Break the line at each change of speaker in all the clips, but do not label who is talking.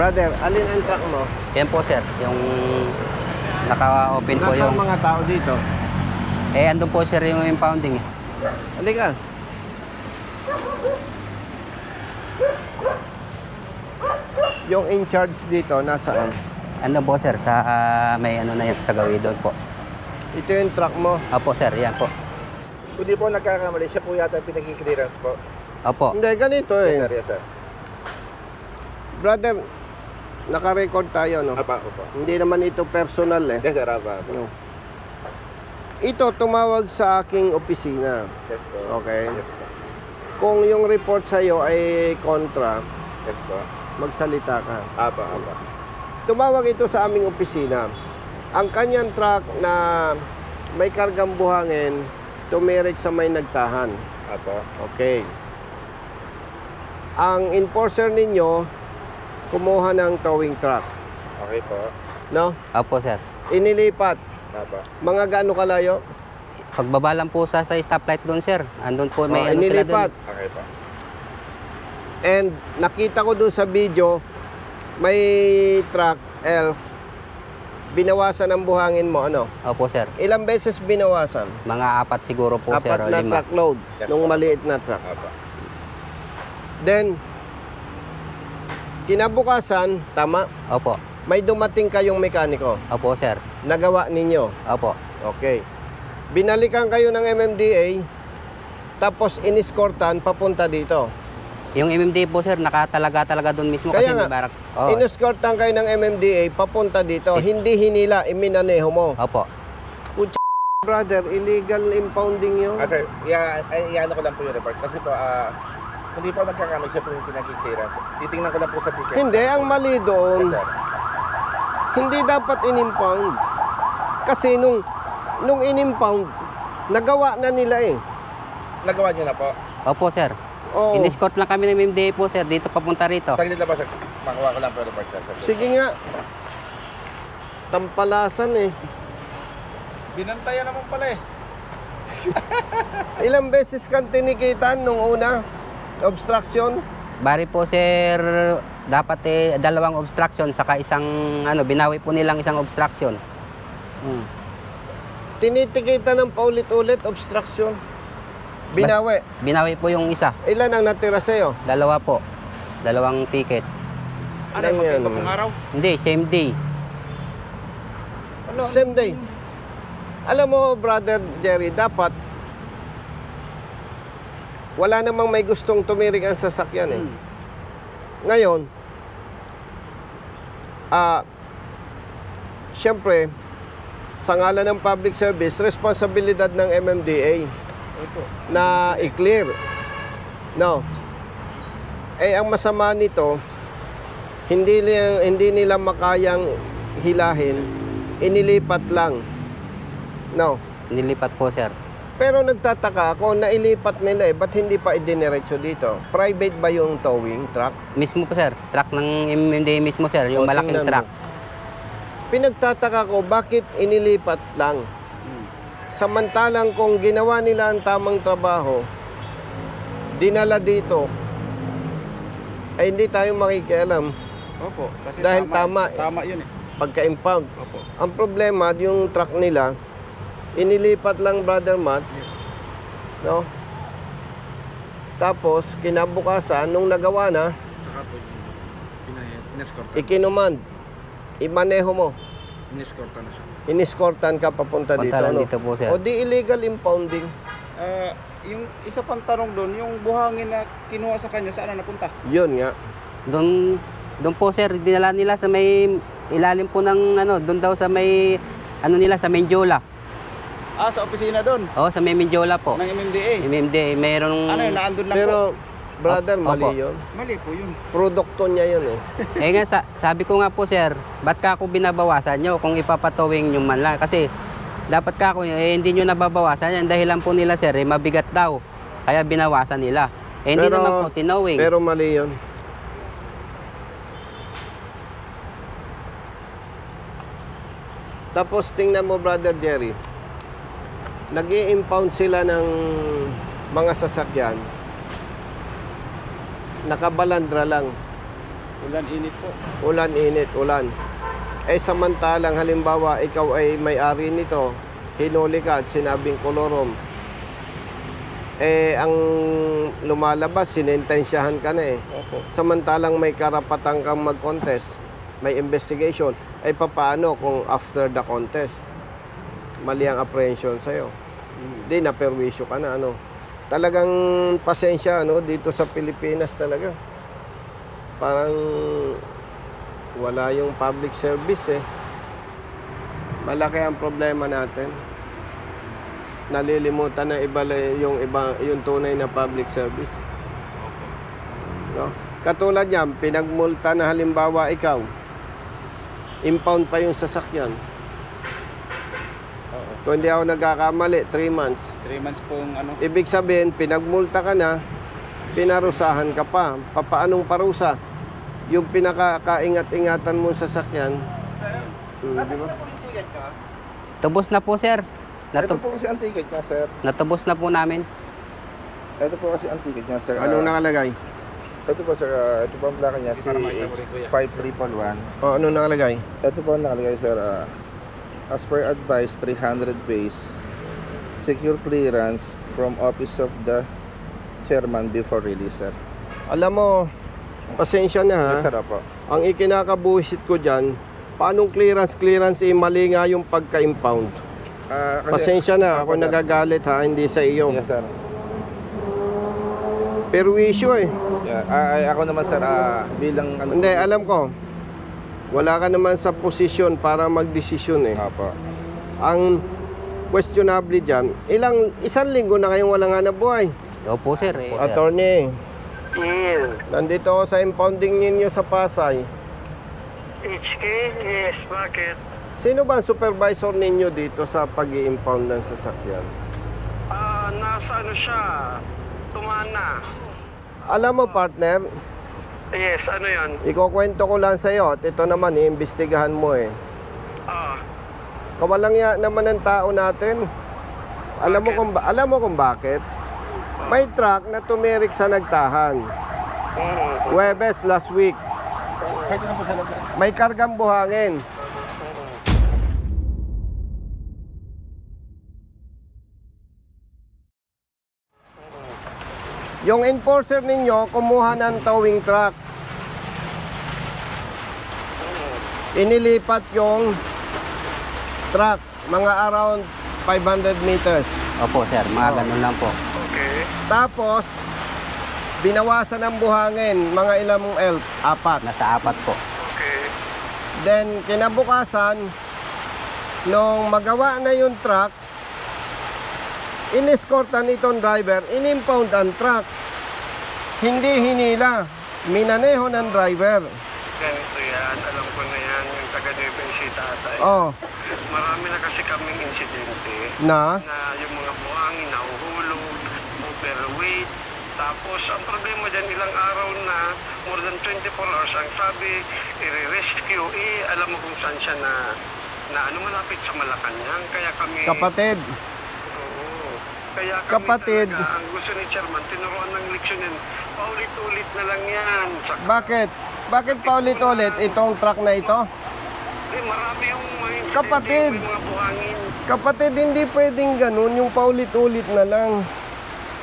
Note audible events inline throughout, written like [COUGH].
Brother, alin ang truck mo?
Yan po sir, yung naka-open po
Nasa
yung...
mga tao dito?
Eh, andun po sir yung impounding eh.
Halika. Yung in charge dito, nasaan?
Andun po sir, sa ah, may ano na yun, sa gawin doon po.
Ito yung truck mo.
Opo sir, yan po.
Kung di po nagkakamali, siya po yata pinag-clearance po.
Opo.
Hindi, ganito
Yes, sir,
eh.
yes, sir.
Brother, naka-record tayo, no?
Apa, apa.
Hindi naman ito personal eh.
Yes, sir, apa, apa.
No. Ito, tumawag sa aking opisina.
Yes po.
Okay.
Yes po.
Kung yung report sa'yo ay kontra,
Yes po.
magsalita ka.
Apa, apa.
Tumawag ito sa aming opisina. Ang kanyang truck na may kargang buhangin, tumirik sa may nagtahan.
Apa.
Okay. Ang enforcer ninyo, kumuha ng towing truck.
Okay po.
No?
Opo sir.
Inilipat.
Apa.
Mga gaano kalayo?
Pagbaba lang po sa, sa stoplight doon sir, andun po may
Oh,
ano sila doon.
inilipat.
Okay po.
And nakita ko doon sa video, may truck, elf, binawasan ang buhangin mo, ano?
Opo sir.
Ilang beses binawasan?
Mga apat siguro po sir,
Apat
o
na
lima.
truckload
Yes,
nung
po.
maliit na truck.
Apa.
Then, kinabukasan, tama,
Opo.
may dumating kayong mekaniko.
Opo sir.
Nagawa ninyo.
Opo.
Okay. Binalikan kayo ng MMDA, tapos iniskortan papunta dito.
Yung MMD po sir, nakatalaga talaga doon mismo
Kaya
kasi
nga,
may barak. Oo.
Iniskortan kayo ng MMDA papunta dito.
Eh.
Hindi hinila, iminaneho mo.
Opo.
Brother, illegal impounding yun.
Ah, sir, iya, ay, iano ko lang po yung report. Kasi po, ah, kung di po nagkakamali, siya po yung pinag-clearance. Titingnan ko lang po sa ticket.
Hindi, ang mali
Yes,
doon,
sir.
hindi dapat inimpound. Kasi nung, nung inimpound, nagawa na nila eh.
Nagawa niyo na po.
Opo sir.
Oo.
In-escort lang kami ng MMD po sir, dito papunta rito.
Saglit lang ba, sir? Makuha ko lang po yung report, sir.
Sige nga. Tampalasan eh.
Binantayan naman pala eh. [LAUGHS]
Ilang beses kang tinikitan nung una? Obstruction?
Bari po sir, dapat eh dalawang obstruction saka isang ano, binawi po nilang isang obstruction. Hmm.
Tinitikitan ng paulit-ulit, obstruction. Binawi.
Binawi po yung isa,
Ilan ang natira sa'yo?
dalawa po. Dalawang ticket.
Ano yan?
araw?
Hindi, same day.
Same day. Alam mo, brother Jerry, dapat wala namang may gustong tumirik ang sasakyan eh. Ngayon, ah, siyempre, sa ngalan ng public service, responsibilidad ng MMDA na i-clear. No. Eh, ang masama nito, hindi, hindi nila makayang hilahin, inilipat lang. No.
Nilipat po sir.
Pero nagtataka ako, nailipat nila eh, ba't hindi pa idiniretso dito? Private ba yung towing truck?
Mismo po sir, truck ng MMD mismo sir, yung
O,
malaking
tingnan mo.
truck.
Pinagtataka ko, bakit inilipat lang? Samantalang kung ginawa nila ang tamang trabaho, dinala dito, ay hindi tayo makikialam
Opo. Kasi
Dahil tama eh.
Tama yun eh.
pagka-impound.
Opo.
Ang problema, yung truck nila, inilipat lang brother Matt,
Yes.
no? Tapos, kinabukasan, nung nagawa na,
Saka po, in-escort.
ikinumand, imaneho mo,
In-escort na siya.
iniskortan ka papunta dito,
Punta lang
no?
dito po sir.
O di illegal impounding.
Ah, yung isa pang tanong doon, yung buhangin na kinuha sa kanya, saan na napunta?
Yun nga.
Doon doon po sir, dinala nila sa may ilalim po ng ano, doon daw sa may ano nila sa Menjola.
Ah, sa opisina doon,
Oo, sa may Menjola po.
ng MMDA.
MMD, mayroong
Ano yun, naandun lang po?
Pero, brother,
Opo.
mali yun.
Mali po yun.
Produkto niya yun eh.
Eh nga, sa- sabi ko nga po sir, ba't ka ako binabawasan nyo kung ipapatowing nyo man lang? Kasi dapat ka ako, eh, hindi nyo nababawasan yan. Dahilan po nila sir, eh, mabigat daw. Kaya binawasan nila. Eh, hindi
Pero-
naman po tinowing.
Pero mali yun. Tapos tingnan mo brother Jerry, nag impound sila ng mga sasakyan, nakabalandra lang.
Ulan init po.
Ulan, init, ulan. Eh samantalang halimbawa ikaw ay may-ari nito, hinuli ka at sinabing kolorom. Eh ang lumalabas, sinentensyahan ka na eh.
Opo.
Samantalang may karapatan kang mag-contest, may investigation, ay papaano kung after the contest, mali ang apprehension sa'yo? Hindi, naperwisyo ka na, ano. Talagang pasensya, ano, dito sa Pilipinas talaga. Parang wala yung public service, eh. Malaki ang problema natin. Nalilimutan na iba yung iba yung tunay na public service. No? Katulad niyan, pinagmulta na halimbawa ikaw, impound pa yung sasakyan. Kung hindi ako nagkakamali, 3 months.
3 months pong ano.
Ibig sabihin, pinagmulta ka na, pinarusahan ka pa. Papaanong parusa? Yung pinakakaingat-ingatan mo sa sasakyan, hmm, di ba?
po yung ticket ka?
Tubos na po, sir.
Ito
Natub-
po kasi ang ticket niya, sir.
natubos na po namin.
Ito po kasi ang ticket niya, sir.
Anong
Ah,
nakalagay?
Ito po, sir. ah, ito po ang plaka niya, CH5311.
O, anong nakalagay?
Ito po ang nakalagay, sir. ah, as per advice, 300 base. Secure clearance from office of the chairman before release, sir.
Alam mo, pasensya na ha.
Yes, sir, po.
Ang ikinakabuhisit ko dyan, paanong clearance clearance eh mali nga yung pagka-impound.
Kasi-
Pasensya na, ako
sir.
nagagalit ha, hindi sa iyo.
Yes, sir.
Perwisyo eh.
Yeah. Ah, ay, ako naman, sir, ah, bilang... ano-
Hindi, alam ko. Wala ka naman sa posisyon para magdesisyon eh.
Apo.
Ang questionable dyan, ilang, isang linggo na kayong walang hanap buhay.
Opo, sir. Eh, sir.
Attorney,
Yes.
nandito ako sa impounding ninyo sa Pasay.
HK? Yes, bakit?
Sino ba ang supervisor ninyo dito sa pag impound ng sasakyan?
Ah, nasa ano siya? Tumana.
Alam mo partner,
Yes, ano yon?
ikukwento ko lang sa iyo at ito naman iimbestigahan mo eh.
Ah,
Kawalang ya naman ng tao natin. Alam mo kung ba- alam mo kung bakit? May truck na tumirik sa nagtahan.
mm,
Webes last week. May kargang buhangin. Yung enforcer ninyo, kumuha ng towing truck. Inilipat yung truck, mga around 500 meters.
Opo, sir. Mga
Oh.
ganun lang po.
okay.
Tapos, binawasan ng buhangin, mga ilang elf, apat.
Nasa apat po.
Okay.
Then, kinabukasan, nung magawa na yung truck, inescortan itong driver, inimpound ang truck. Hindi hinila, minaneho ng driver.
Ganito yan. Alam ko na yan. Yung taga Nueva Ecija tatay.
Oh,
Marami na kasi kaming insidente
na,
na yung mga buhangin nahuhulog, overweight. Tapos, ang problema dyan, ilang araw na, more than 24 hours, ang sabi, i-rescue, eh, alam mo kung saan siya na, na ano, malapit sa Malacanang. Kaya kami...
kapatid.
Kaya kami
Kapatid.
talaga, ang gusto ni Chairman, tinuruan ng leksyon yan. Paulit-ulit na lang yan. Sa,
bakit? Bakit pa ulit-ulit itong truck na ito?
eh, marami yung mga
Kapatid.
may mga buhangin.
Kapatid, hindi pwedeng ganun, yung paulit-ulit na lang.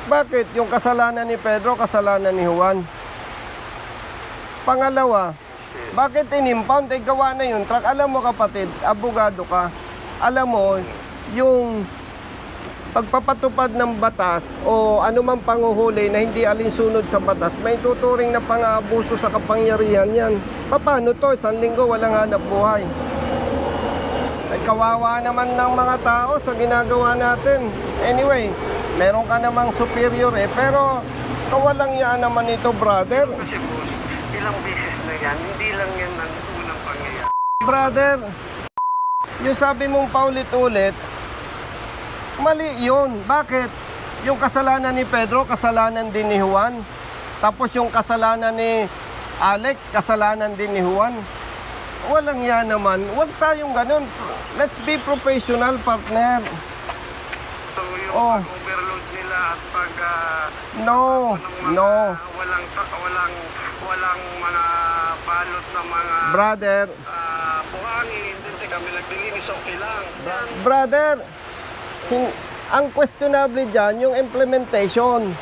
Bakit? Yung kasalanan ni Pedro, kasalanan ni Juan. Pangalawa, bakit inimpound? Eh, gawa na yun. Truck, alam mo kapatid, abogado ka. Alam mo, yung pagpapatupad ng batas o anumang panguhuli na hindi alinsunod sa batas, may tuturing na pang-aabuso sa kapangyarihan yan. Paano to? Isang linggo walang hanap buhay. Ay kawawa naman ng mga tao sa ginagawa natin. Anyway, meron ka namang superior eh, pero kawalang yan naman ito, brother.
Kasi boss, ilang beses na yan, hindi lang yan ang unang pangyayari.
Brother, yung sabi mong paulit-ulit, mali yun. Bakit? Yung kasalanan ni Pedro, kasalanan din ni Juan. Tapos yung kasalanan ni Alex, kasalanan din ni Juan. Walang yan naman. Huwag tayong ganun. Let's be professional, partner.
So yung
Oh.
pag-overload nila at pag... ah,
No,
mga
no.
Walang, walang, walang mga balot ng mga
Brother,
ah, buhangin, hindi kami naglilinis, okay lang.
Brother, ang questionable dyan, yung implementation.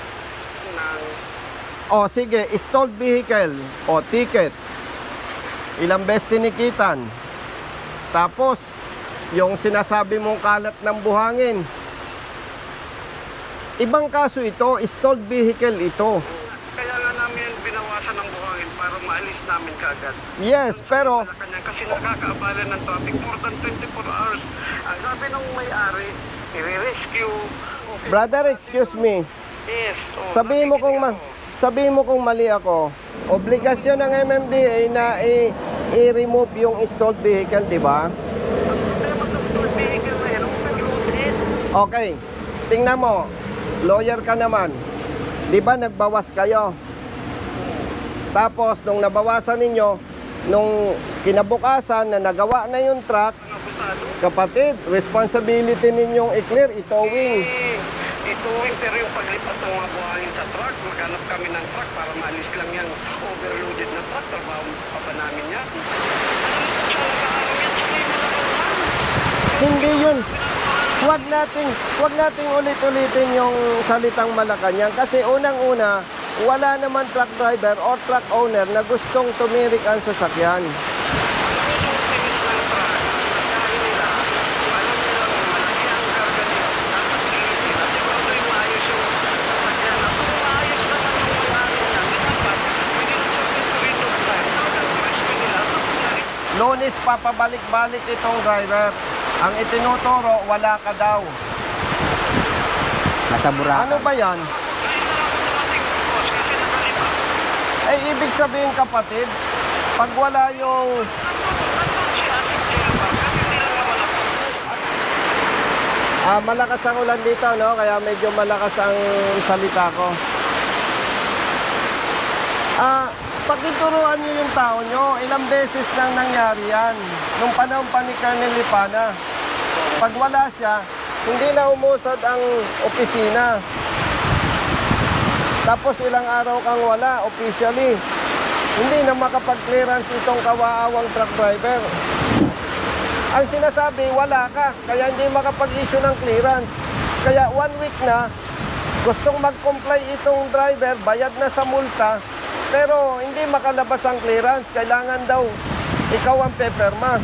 O sige, stalled vehicle o ticket. Ilang beses tinikitan. Tapos, yung sinasabi mong kalat ng buhangin. Ibang kaso ito, stalled vehicle ito.
Kaya nga namin binawasan ng buhangin para maalis namin kaagad.
Yes, pero
Malacanang kasi nakakaabala ng traffic more than 24 hours. Ang sabi ng may-ari, i-rescue. Okay.
brother, excuse me.
Yes. oh,
Sabihin mo kung ma sabihin mo kung mali ako. Obligasyon ng MMDA na i- i-remove yung stalled vehicle, di ba?
Sa vehicle na.
Okay. Tingnan mo. Lawyer ka naman. Di ba nagbawas kayo? Tapos, nung nabawasan ninyo, nung kinabukasan na nagawa na yung truck,
abusado.
Kapatid, responsibility ninyong i-clear, itowing.
Eh, ituwing pero yung paglipat ng mga buhangin sa truck, maghanap kami ng truck para maalis lang yan. Overloaded na truck, trabaho pa ba namin yan?
Hindi yun. Huwag nating, huwag nating ulit-ulitin yung salitang Malacanang kasi unang-una, wala naman truck driver or truck owner na gustong tumirik ang sasakyan.
Yung tinis ng truck, dahil nila, alam nila kung malaki ang karga nila, dapat pilitin. At siguro yung maayos yung sasakyan. At kung maayos naman yung buhangin niya, di dapat, within a certain period of time, talagang turismo nila, tapos
Lunes papabalik-balik itong driver. Ang itinuturo, wala ka daw.
Nasa Boracay.
Ano ba yan? Eh, ibig sabihin kapatid, pag wala yung... Ah, malakas ang ulan dito, no? Kaya medyo malakas ang salita ko. Ah, pakituruan nyo yung tao nyo. Ilang beses nang nangyari yan. Nung panahon pa ni Colonel Lipana. Pag wala siya, hindi na umusad ang opisina. Tapos ilang araw kang wala, officially. Hindi na makapag-clearance itong kawaawang truck driver. Ang sinasabi, wala ka, kaya hindi makapag-issue ng clearance. Kaya one week na, gustong mag-comply itong driver, bayad na sa multa, pero hindi makalabas ang clearance. Kailangan daw ikaw ang peperma.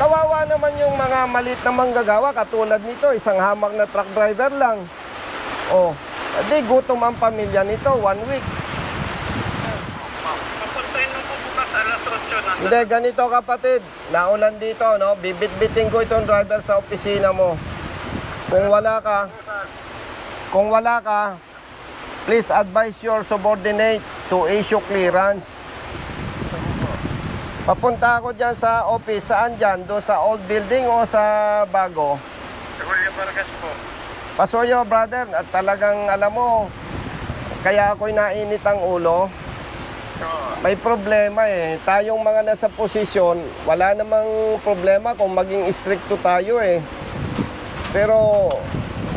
Kawawa naman yung mga malit na manggagawa katulad nito, isang hamak na truck driver lang. Oh, di gutom ang pamilya nito, one week.
Papuntayin mo po bukas alas 8 na.
Hindi, ganito kapatid, naulan dito, no? Bibit-biting ko itong driver sa opisina mo. Kung wala ka, kung wala ka, please advise your subordinate to issue clearance. Papunta ako dyan sa office, saan dyan? Doon sa old building o sa bago?
Julio Vargas po.
Pasoyo, brother, at talagang alam mo, kaya ako'y nainit ang ulo. May problema eh. Tayong mga nasa posisyon, wala namang problema kung maging stricto tayo eh. Pero,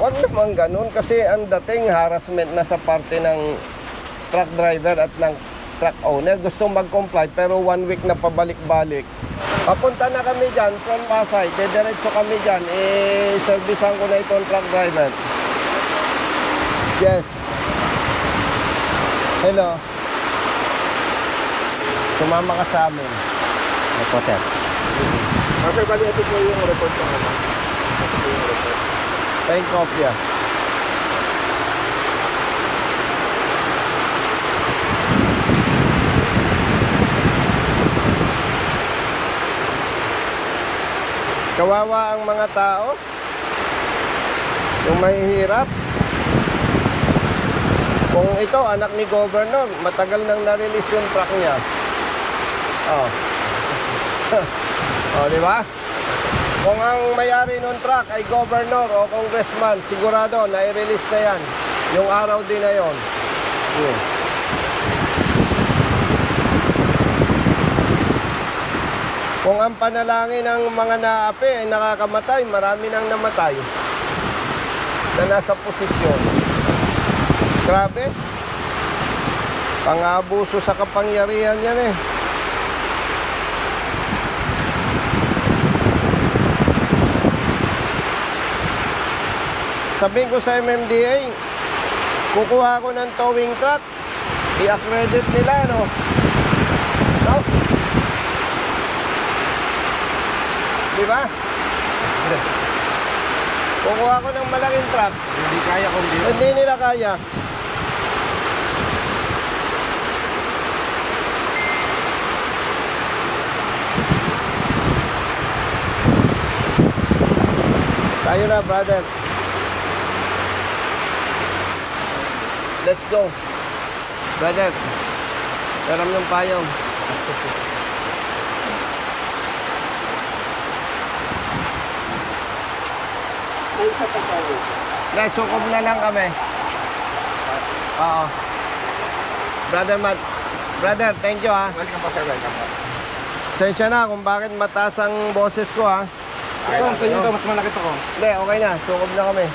wag naman ganun kasi ang dating harassment na sa parte ng truck driver at ng truck owner. Gusto mag-comply pero one week na pabalik-balik. Papunta na kami dyan from Pasay. Dediretso kami dyan. Eh, servisan ko na itong truck driver. Yes. Hello. Sumama ka sa amin.
Opo, sir.
Ah, sir, bali ito po yung report ko. Ito po yung report.
Thank kopya. Kawawa ang mga tao. Yung mahihirap. Kung ito, anak ni governor, matagal nang na-release yung truck niya. Oh. [LAUGHS] oh, di ba? Kung ang may-ari ng truck ay governor o congressman, sigurado na i-release na yan. Yung araw din na yon. Hmm. Kung ang panalangin ng mga naapi ay nakakamatay, marami nang namatay na nasa posisyon. Grabe. Pang-abuso sa kapangyarihan yan eh. Sabihin ko sa MMDA, kukuha ko ng towing truck, i-accredit nila, no? No? Di ba? Kukuha ko ng malaking truck,
Hindi kaya kung di.
hindi nila kaya. Tayo na, brother. Let's go. Brother, karam ng payong. Na, sukob na lang kami. Oo. Brother Matt. Brother, thank you ha.
Welcome po sir, welcome po.
Sensya na kung bakit mataas ang boses ko ha.
Ito, sa inyo to, mas malaki to ko.
Hindi, okay na. Sukob na kami.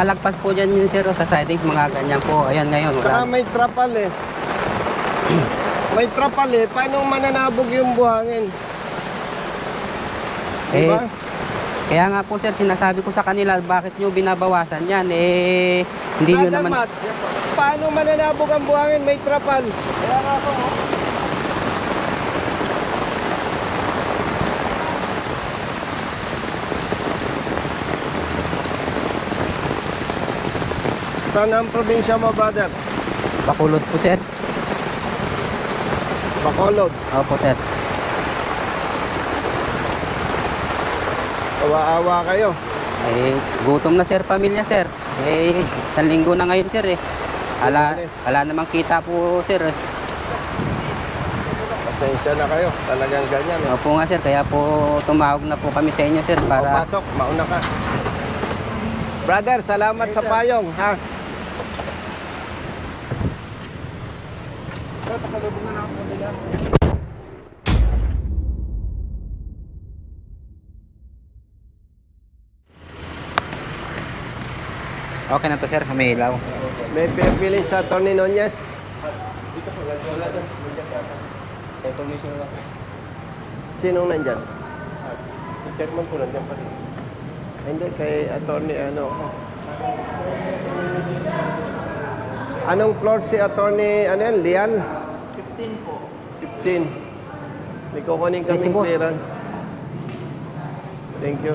Nakalagpas po dyan yun sir sa siding, mga ganyan po. Ayan ngayon.
Saka
Wala.
may trapal eh. [CLEARS THROAT] May trapal eh. Paano mananabog yung buhangin?
Eh,
Diba?
kaya nga po sir, sinasabi ko sa kanila, bakit nyo binabawasan yan? Eh, hindi nyo
Brother
naman...
Matt, paano mananabog ang buhangin? May trapal. Kaya nga ako, Saan ang probinsya mo, brother?
Bakulod po sir.
Bacolod.
Opo sir.
Awa-awa kayo.
Eh, gutom na sir, pamilya sir. Eh, isang linggo na ngayon sir eh. Ala, ala namang kita po sir. eh.
Pasensya na kayo. Talagang ganyan. Eh.
Opo nga sir, kaya po tumawag na po kami sa inyo sir
Para...
para...
pasok, mauna ka. Brother, salamat sa payong, ha?
Okay na to sir, may ilaw.
May pinapili sa Tony Nunez. Sinong nandyan? Si chairman ko nandyan pa rin. Hindi, kay attorney ano. Anong floor si attorney, ano yan, Lian? 15 po. 15. May kukunin
Yes,
kaming
boss.
clearance. Thank you.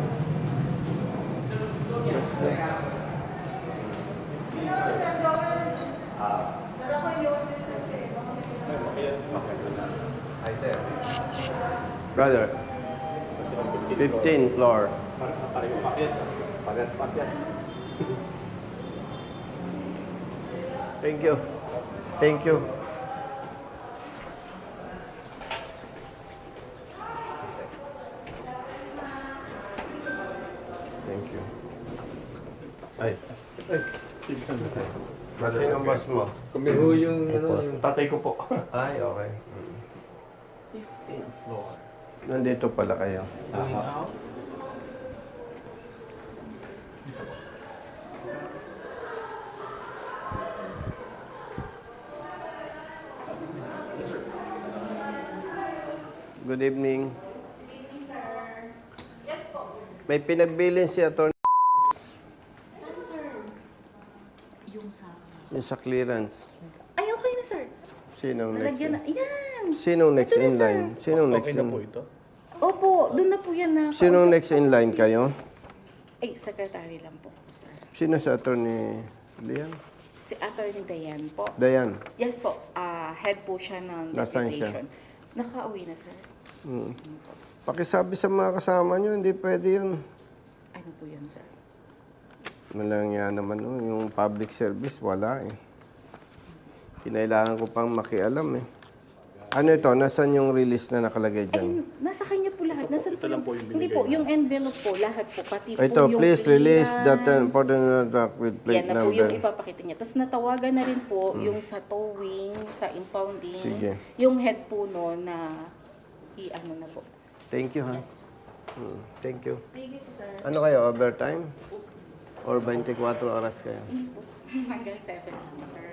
Let's go. Brother. 15 floor. Thank you. Thank you. Thank you. Ay. Ay. Sino boss mo?
Kami ho yung ano,
Tatay ko po. Ay, okay. 15th floor. Nandito pala kayo. Good evening. May pinagbilin si Atty.
Saan, sir? Yung sa...
yung sa clearance.
Ay, okay na, sir.
Sinong next?
Nalagyan na.
in-
Yan!
Sinong next
Ito na,
in
sir.
line? Sinong next in
Opo, doon na po yan na.
Sinong
kausap
next in line kayo?
Ay, secretary lang po, sir.
Sino sa attorney Lian?
Si Attorney Dayan po.
Dayan.
Yes po, ah head po siya ng
Nasaan siya?
deputation. Nakauwi na, sir.
Mm. Pakisabi sa mga kasama nyo, hindi pwede yun.
Ano po yun, sir?
Malang yan naman, no? yung public service, wala eh. Kinailangan ko pang makialam eh. Ano ito? Nasaan yung release na nakalagay dyan?
Ayun, nasa kanya po lahat. Nasa ito lang po yung Hindi po, yung envelope po, lahat po. Pati
Ito,
po yung
please release the
clearance.
for the truck with plate
Yan na po yung
number.
ipapakita niya. Tapos natawagan na rin po yung sa towing, sa impounding.
Sige.
Yung head po no na i-ano na po.
Thank you, ha? Mm, Thank you.
Sige po, sir.
Ano kayo, overtime? Or 24 oras kayo? [LAUGHS]
Hanggang 7 lang, sir.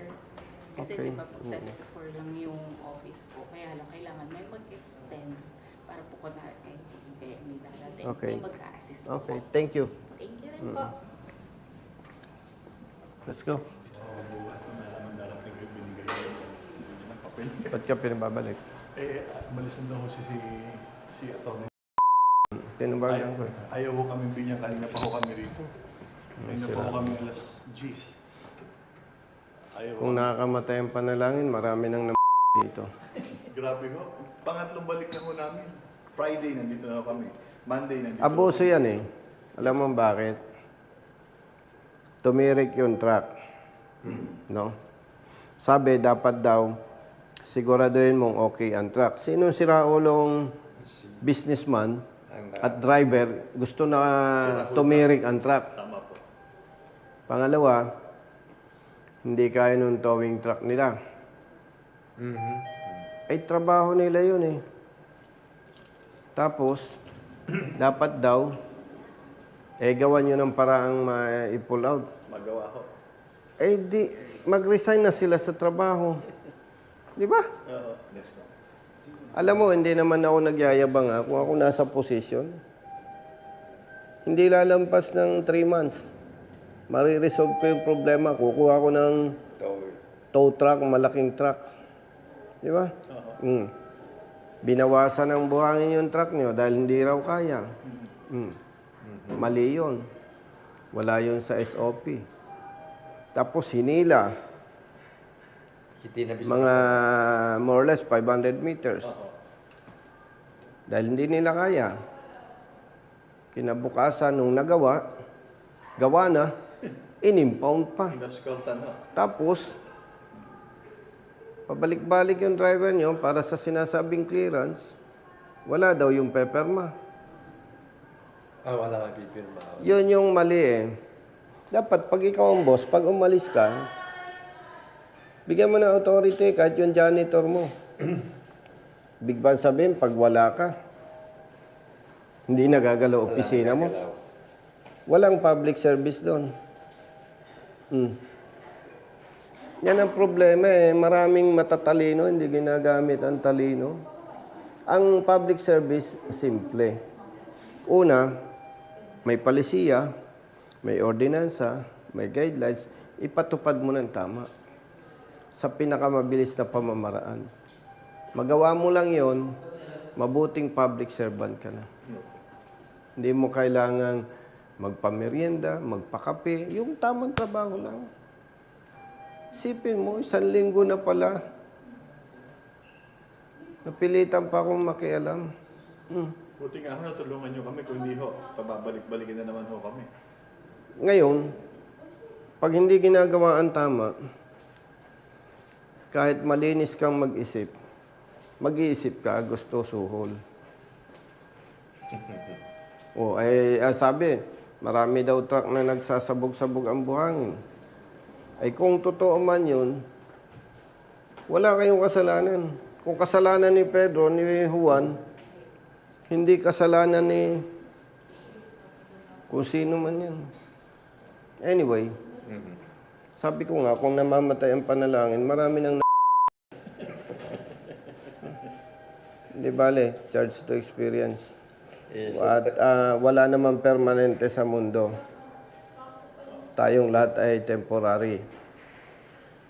Kasi
Okay.
di ba po 7 to 4 lang yung office po. Kaya lang kailangan may mag-extend para po ko na kay kay nila natin.
Okay.
May mag-assist po.
Okay, thank you.
Thank you rin po.
Let's go. Ba't ka pinababalik?
Eh, malis na daw si si si Atty.
Tinabagan ko. eh.
Ayaw ko kami binyan kanina pa ho kami rito. Kanina pa ho kami alas 10. Ayaw
Kung nakakamatay ang panalangin, marami nang nam dito. [LAUGHS]
Grabe ho. Pangatlong balik na ho namin. Friday nandito na kami. Monday nandito.
Abuso yan eh. Alam mo bakit? Tumirik yung truck. No? Sabi, dapat daw, siguraduhin mong okay ang truck. Sino si Raulong businessman at driver gusto na tumirik ang truck?
Tama po.
Pangalawa, hindi kaya nung towing truck nila. Ay, trabaho nila yun eh. Tapos, [CLEARS THROAT] dapat daw, eh, gawan nyo ng paraang ma-pull out.
Magawa ho.
Eh, di, mag-resign na sila sa trabaho. Di ba?
Oo. Yes po.
Alam mo, hindi naman ako nagyayabang ha, kung ako nasa posisyon. Hindi lalampas ng 3 months. Mariresolve ko yung problema. Kukuha ko ng tow truck, malaking truck. Di ba? Mm. Binawasan ng buhangin yung truck nyo dahil hindi raw kaya. Mm. Mali yun. Wala yun sa SOP. Tapos hinila. Mga more or less 500 meters. Dahil hindi nila kaya. Kinabukasan nung nagawa, gawa na, inimpound pa. Tapos, pabalik-balik yung driver nyo para sa sinasabing clearance, wala daw yung peperma.
Ah, wala kang pipirma.
Yun yung mali eh. Dapat pag ikaw ang boss, pag umalis ka, bigyan mo ng authority kahit yung janitor mo. [CLEARS THROAT] Big bang sabihin, pag wala ka, hindi nagagalaw opisina mo. Walang public service doon. Hmm. Yan ang problema eh. Maraming matatalino, hindi ginagamit ang talino. Ang public service, simple. Una, may palisiya, may ordinansa, may guidelines, ipatupad mo ng tama sa pinakamabilis na pamamaraan. Magawa mo lang yon, mabuting public servant ka na. Hindi mo kailangang magpamerienda, magpakape, yung tamang trabaho lang. Sipin mo, isang linggo na pala. Napilitan pa akong makialam. Hmm.
Buti nga ho, natulungan nyo kami. Kung hindi ho, pababalik-balikin na naman ho kami.
Ngayon, pag hindi ginagawa ang tama, kahit malinis kang mag-isip, mag-iisip ka, gusto suhol. [LAUGHS] o, ay, ah, sabi, marami daw truck na nagsasabog-sabog ang buhangin. Ay kung totoo man yun, wala kayong kasalanan. Kung kasalanan ni Pedro, ni Juan, hindi kasalanan ni kung sino man yan. Anyway, sabi ko nga, kung namamatay ang panalangin, marami nang Hindi [LAUGHS] bale, charge to experience. At ah, wala naman permanente sa mundo. Tayong lahat ay temporary.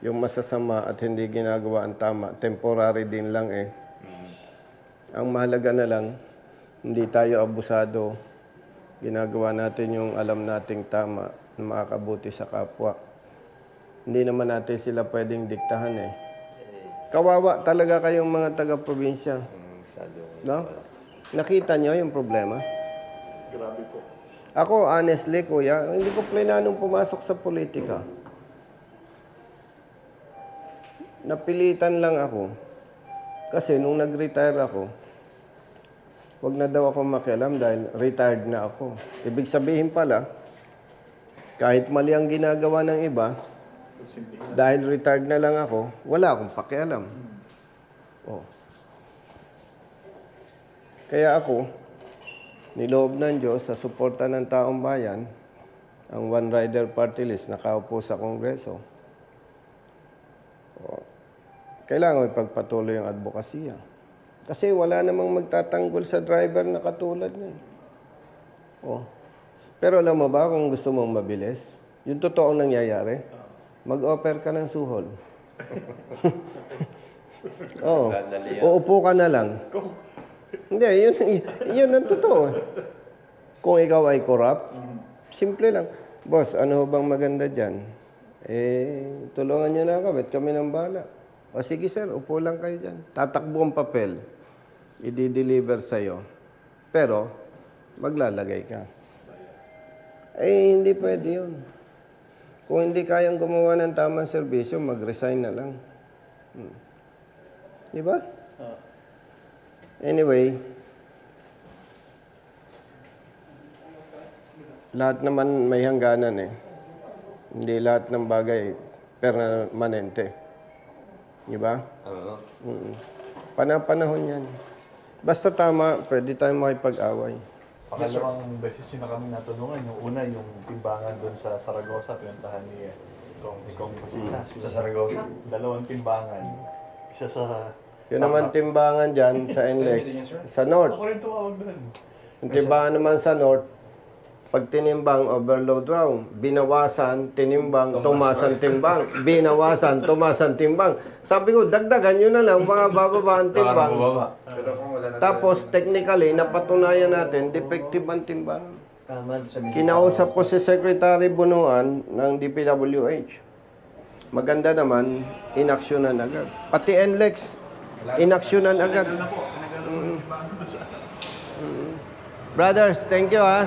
Yung masasama at hindi ginagawa ang tama, temporary din lang eh. Ang mahalaga na lang, hindi tayo abusado. Ginagawa natin yung alam nating tama na makakabuti sa kapwa. Hindi naman natin sila pwedeng diktahan eh. Kawawa talaga kayong mga taga-probinsya. No? Nakita nyo yung problema?
Grabe po.
Ako, honestly, kuya, hindi ko plananong pumasok sa politika. Napilitan lang ako. Kasi nung nag-retire ako, wag na daw ako makialam dahil retired na ako. Ibig sabihin pala, kahit mali ang ginagawa ng iba, dahil retired na lang ako, wala akong pakialam. Oh. Kaya ako, niloob ng Diyos sa suporta ng taong bayan, ang One Rider Party List nakaupo sa Kongreso. Oh. Kailangan ipagpatuloy ang advokasya. Kasi wala namang magtatanggol sa driver na katulad niya. Oh. Pero alam mo ba kung gusto mong mabilis? Yung totoong nangyayari, mag-offer ka ng suhol. [LAUGHS] Oo. Uupo ka na lang. Hindi, yun, yun ang totoo. Kung ikaw ay corrupt, simple lang. Boss, ano bang maganda dyan? Eh, tulungan nyo na kami, kami ng bala. O sige sir, upo lang kayo dyan. Tatakbo ang papel, i-deliver sa'yo. Pero, maglalagay ka. Eh, hindi pwede yun. Kung hindi kayang gumawa ng tamang serbisyo, mag-resign na lang. Hmm. Di ba? Anyway, lahat naman may hangganan eh. Hindi lahat ng bagay permanente. Di ba?
Oo.
Mm. Panapanahon yan. Basta tama, pwede tayong makipag-away.
Pangalawang beses yun na kami natulungan. Yung una, yung timbangan doon sa Saragossa, pinuntahan ni eh, Kong Kong Pasitas.
Sa Saragossa?
Dalawang timbangan. Isa sa...
Yun naman timbangan dyan sa NLEX, sa North.
Ako rin tumawag doon.
Yung timbangan naman sa North, pag tinimbang, overload raw. Binawasan, tinimbang, tumasan timbang. Binawasan, tumasan timbang. Sabi ko, dagdagan nyo na lang, mga bababa ang timbang. Tapos, technically, napatunayan natin, defective ang timbang. Kinausap ko si Secretary Bunuan ng DPWH. Maganda naman, inaksyonan agad. Pati NLEX, inaksyonan agad. Mm. Mm. Brothers, thank you ha.